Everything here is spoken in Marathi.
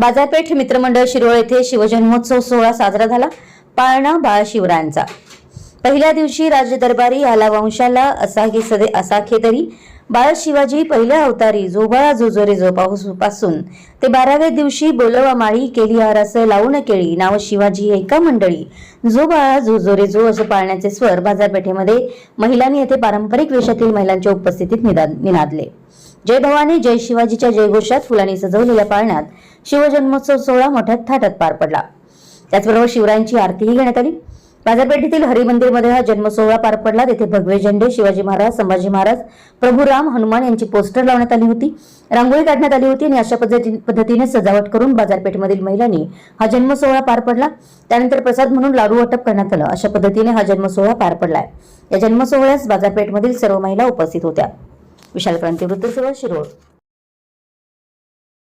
बाजारपेठ मित्रमंडळ शिरोळ येथे शिवजन्मोत्सव सोहळा साजरा झाला. पाळणा बाळशिवरायांचा. पहिल्या दिवशी राजदरबारी आला वंशाला असागे सदे असाखे तरी. बाळ शिवाजी पहिल्या अवतारी झोबाळा जोजोरे जो ते बाराव्या दिवशी बोलवा माळी केली आरस लावून केळी. नाव शिवाजी एका मंडळी. झोबाळा बाळा जो जोरे जो असं पाळण्याचे स्वर बाजारपेठेमध्ये महिलांनी येथे पारंपरिक वेशातील महिलांच्या उपस्थितीत निदा- निनादले. जय भवानी जय शिवाजीच्या जयघोषात फुलांनी सजवलेल्या पाळण्यात शिवजन्मोत्सव सोहळा मोठ्या थाटात पार पडला. त्याचबरोबर शिवरायांची आरतीही घेण्यात आली. बाजारपेठेतील हरिमंदिरमध्ये हा जन्मसोहळा पार पडला. तेथे भगवे झेंडे शिवाजी महाराज संभाजी महाराज प्रभू राम हनुमान यांची पोस्टर लावण्यात आली होती. रांगोळी काढण्यात आली होती आणि अशा पद्धती- पद्धतीने सजावट करून बाजारपेठेमधील महिलांनी हा जन्मसोहळा पार पडला. त्यानंतर प्रसाद म्हणून लाडू वाटप करण्यात आलं. अशा पद्धतीने हा जन्मसोहळा पार पडलाय. या जन्मसोहळ्यास बाजारपेठमधील सर्व महिला उपस्थित होत्या. विशाल क्रांती वृत्तसेवा शिरोळ.